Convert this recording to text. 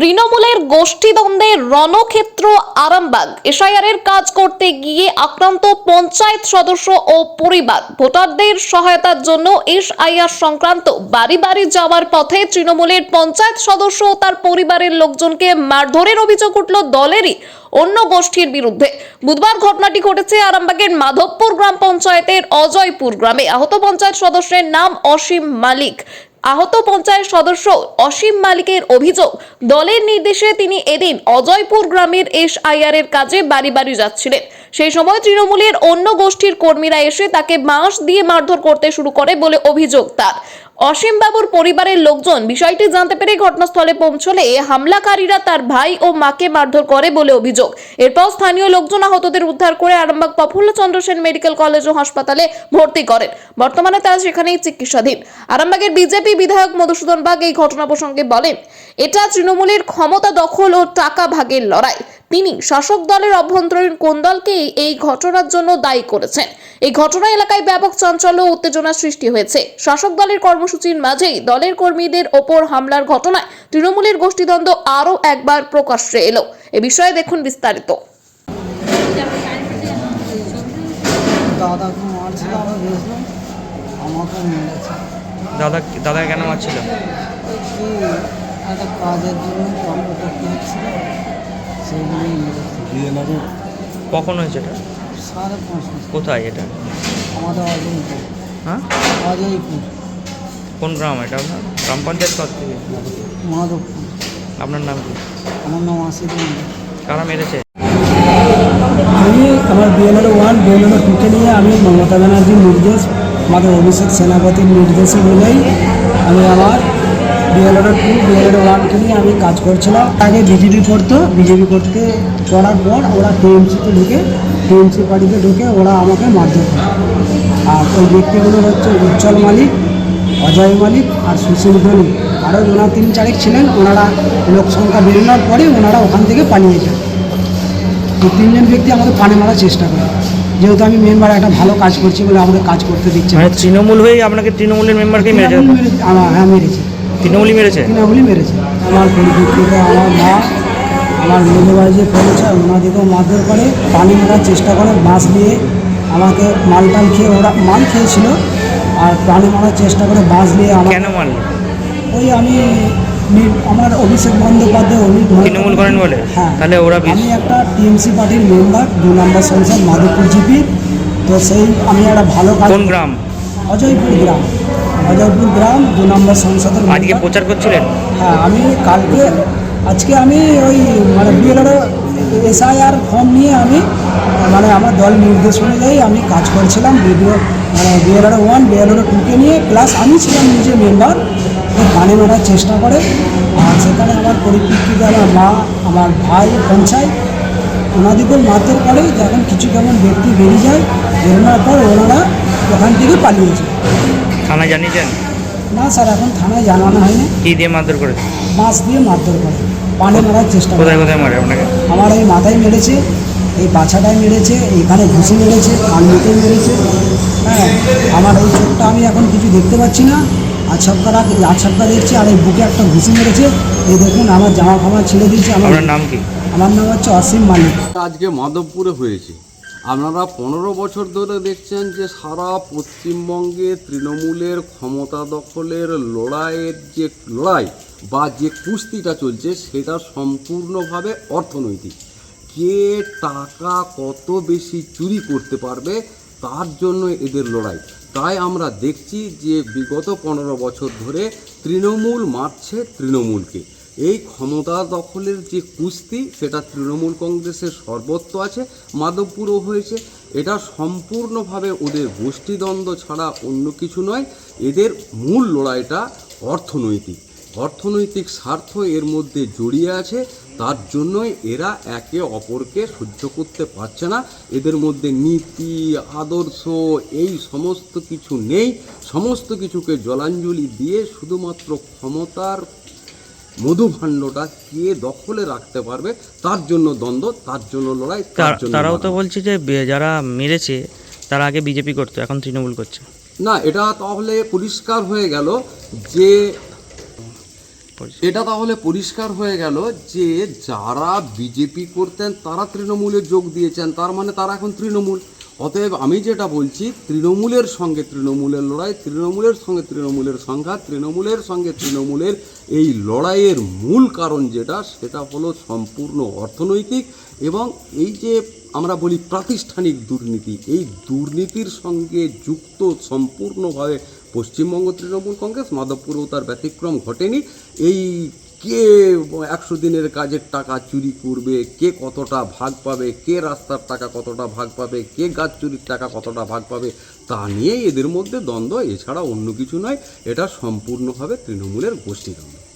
তৃণমূলের গোষ্ঠীদ্বন্দ্বে রণক্ষেত্র আরামবাগ। এসআইআরের কাজ করতে গিয়ে আক্রান্ত পঞ্চায়েত সদস্য ও পরিবার। ভোটারদের সহায়তার জন্য এসআইআর সংক্রান্ত বাড়ি বাড়ি যাওয়ার পথে তৃণমূলের পঞ্চায়েত সদস্য ও তার পরিবারের লোকজনকে মারধরের অভিযোগ উঠল দলেরই অন্য গোষ্ঠীর বিরুদ্ধে। বুধবার ঘটনাটি ঘটেছে আরামবাগের মাধবপুর গ্রাম পঞ্চায়েতের অজয়পুর গ্রামে। আহত পঞ্চায়েত সদস্যের নাম অসীম মালিক। আহত পঞ্চায়েত সদস্য অসীম মালিকের অভিযোগ। দলের নির্দেশে তিনি এদিন অজয়পুর গ্রামের এসআইআর এর কাজে বাড়ি বাড়ি যাচ্ছিলেন। সেই সময় তৃণমূলের অন্য গোষ্ঠীর কর্মীরা এসে তাকে বাঁশ দিয়ে মারধর করতে শুরু করে বলে অভিযোগ তার। অসীম বাবুর পরিবারের লোকজন বিষয়টি জানতে পেরে ঘটনাস্থলে পৌঁছলে এ হামলাকারীরা তার ভাই ও মাকে মারধর করে বলে অভিযোগ। এরপর স্থানীয় লোকজন আহতদের উদ্ধার করে আরামবাগ প্রফুল্লচন্দ্র সেন মেডিকেল কলেজ ও হাসপাতালে ভর্তি করেন। বর্তমানে তারা সেখানেই চিকিৎসাধীন। আরামবাগের বিজেপি বিধায়ক মধুসূদন বাগ এই ঘটনা প্রসঙ্গে বলেন, এটা তৃণমূলের ক্ষমতা দখল ও টাকা ভাগের লড়াই। তিনি শাসক দলের অভ্যন্তরীণ কোন দলকে এই ঘটনার জন্য দায়ী করেছেন? এই ঘটনা এলাকায় ব্যাপক চাঞ্চল্য ও উত্তেজনা সৃষ্টি হয়েছে। শাসক দলের কর্মসূচির মাঝেই দলের কর্মীদের ওপর হামলার ঘটনায় তৃণমূলের গোষ্ঠীদ্বন্দ্ব আরও একবার প্রকাশ্যে এলো। এ বিষয়ে দেখুন বিস্তারিত। দাদাকে মারছিল আমরা গেছিলাম আমাকে মেরেছে। দাদা দাদা কেন মারছিল? কি একটা কাজের জন্য কর্ম করতে হচ্ছিল কখন হয়েছে এটা? কোথায় এটা? হ্যাঁ? কোন গ্রাম এটা আপনার? গ্রাম পঞ্চায়েত কত থেকে? আপনার নাম কি? আমার নাম মন্ডল কারা মেরেছে? আমি আমার বিএলএড ওয়ান বিএলএড টুকে নিয়ে আমি মমতা ব্যানার্জির নির্দেশ, আমাদের অভিষেক সেনাপতির নির্দেশ অনুযায়ী আমি আমার টু নিয়ে আমি কাজ করছিলাম। আগে বিজেপি করতো। বিজেপি করতে করার পর ওরা টিএমসিতে ঢুকে টিএমসি পার্টিতে ঢুকে ওরা আমাকে মারধর করে। আর ওই ব্যক্তিগুলো হচ্ছে উজ্জ্বল মালিক অজয় মালিক আর সুশীল ধনী। আরও ওনার তিন চারেক ছিলেন। ওনারা লোক সংখ্যা বেরোনোর পরে ওনারা ওখান থেকে পালিয়ে যায়। এই তিনজন ব্যক্তি আমাকে পানে মারার চেষ্টা করে। যেহেতু আমি মেম্বার একটা ভালো কাজ করছি বলে আমাকে কাজ করতে দিচ্ছে। মানে তৃণমূল হয়েই আপনাকে তৃণমূলের মেম্বারকে মেরেছে হ্যাঁ মেরেছে। তৃণমূলই মেরেছে? তৃণমূলই মেরেছে। আমার পরিপ্রেক্ষিতে আমার মা আমার মেজবাই যে ফেলেছে ওনাদেরকেও মারধর করে পানি মারার চেষ্টা করে বাঁশ দিয়ে আমাকে মাল টাল খেয়ে ওরা মাল খেয়েছিল আর পানি মারার চেষ্টা করে বাঁশ দিয়ে আমার কেন মারল? ওই আমি আমার অভিষেক বন্দ্যোপাধ্যায় উনি তৃণমূল করেন বলে? হ্যাঁ। তাহলে ওরা আমি একটা টিএমসি পার্টির মেম্বার দু নম্বর সংসদ মাধবপুর জিপি। তো সেই আমি একটা ভালো কোন গ্রাম? অজয়পুর গ্রাম। অজয়পুর গ্রাম দু নম্বর সংসদের আজকে। প্রচার করছিলেন? হ্যাঁ আমি কালকে আজকে আমি ওই মানে বিএলআর এসআইআর ফর্ম নিয়ে আমি মানে আমার দল নির্দেশ অনুযায়ী আমি কাজ করছিলাম বিডিও মানে বিএলআর ওয়ান বিএলআর টুকে নিয়ে প্লাস আমি ছিলাম নিজে মেম্বার গানে মারার চেষ্টা করে। আর সেখানে আমার পরিপ্রেক্ষিতে আমার মা আমার ভাই পঞ্চায়েত ওনাদিকেও মারধর করে যখন কিছু কেমন ব্যক্তি বেরিয়ে যায় বেরোনোর পর ওনারা ওখান থেকে পালিয়েছে থানায় জানিয়েছেন? না স্যার এখন থানায় জানানো হয়নি। কি দিয়ে মারধর করেছে? মাছ দিয়ে মারধর করে। পানে মারার চেষ্টা করে। কোথায় কোথায় মারে আপনাকে? আমার এই মাথায় মেরেছে এই পাছাটায় মেরেছে এইখানে ঘুষি মেরেছে কান্ডিতে মেরেছে। হ্যাঁ আমার এই চোখটা আমি এখন কিছু দেখতে পাচ্ছি না। আছপকা রাখ আছপকা দেখছি আর এই বুকে একটা ঘুষি মেরেছে। এই দেখুন আমার জামা ফামা ছেড়ে দিয়েছে। আমার নাম কি? আমার নাম হচ্ছে অসীম মালিক। আজকে মাধবপুরে হয়েছে। আপনারা পনেরো বছর ধরে দেখছেন যে সারা পশ্চিমবঙ্গে তৃণমূলের ক্ষমতা দখলের লড়াইয়ের যে লড়াই বা যে কুস্তিটা চলছে, সেটা সম্পূর্ণভাবে অর্থনৈতিক। কে টাকা কত বেশি চুরি করতে পারবে, তার জন্য এদের লড়াই। তাই আমরা দেখছি যে বিগত পনেরো বছর ধরে তৃণমূল মারছে তৃণমূলকে। এই ক্ষমতা দখলের যে কুস্তি, সেটা তৃণমূল কংগ্রেসের সর্বত্র আছে, মাধবপুরও হয়েছে। এটা সম্পূর্ণভাবে ওদের গোষ্ঠীদ্বন্দ্ব ছাড়া অন্য কিছু নয়। এদের মূল লড়াইটা অর্থনৈতিক। অর্থনৈতিক স্বার্থ এর মধ্যে জড়িয়ে আছে। তার জন্যই এরা একে অপরকে সহ্য করতে পারছে না। এদের মধ্যে নীতি, আদর্শ, এই সমস্ত কিছু নেই। সমস্ত কিছুকে জলাঞ্জলি দিয়ে শুধুমাত্র ক্ষমতার মধুভাণ্ডটা কে দখলে রাখতে পারবে? তার জন্য দ্বন্দ্ব তার জন্য লড়াই তারাও তো বলছে যে যারা মেরেছে তারা আগে বিজেপি করতো এখন তৃণমূল করছে। না এটা তাহলে পরিষ্কার হয়ে গেল যে। এটা তাহলে পরিষ্কার হয়ে গেল যে যারা বিজেপি করতেন তারা তৃণমূলে যোগ দিয়েছেন তার মানে তারা এখন তৃণমূল। অতএব আমি যেটা বলছি, তৃণমূলের সঙ্গে তৃণমূলের লড়াই, তৃণমূলের সঙ্গে তৃণমূলের সংঘাত, তৃণমূলের সঙ্গে তৃণমূলের এই লড়াইয়ের মূল কারণ যেটা, সেটা হলো সম্পূর্ণ অর্থনৈতিক এবং এই যে আমরা বলি প্রাতিষ্ঠানিক দুর্নীতি, এই দুর্নীতির সঙ্গে যুক্ত সম্পূর্ণভাবে পশ্চিমবঙ্গ তৃণমূল কংগ্রেস, মাধবপুরেও তার ব্যতিক্রম ঘটেনি। এই কে একশো দিনের কাজের টাকা চুরি করবে? কে কতটা ভাগ পাবে? কে রাস্তার টাকা কতটা ভাগ পাবে? কে গাছ চুরির টাকা কতটা ভাগ পাবে? তা নিয়ে এদের মধ্যে দ্বন্দ্ব। এছাড়া অন্য কিছু নয়, এটা সম্পূর্ণভাবে তৃণমূলের গোষ্ঠীদ্বন্দ্ব।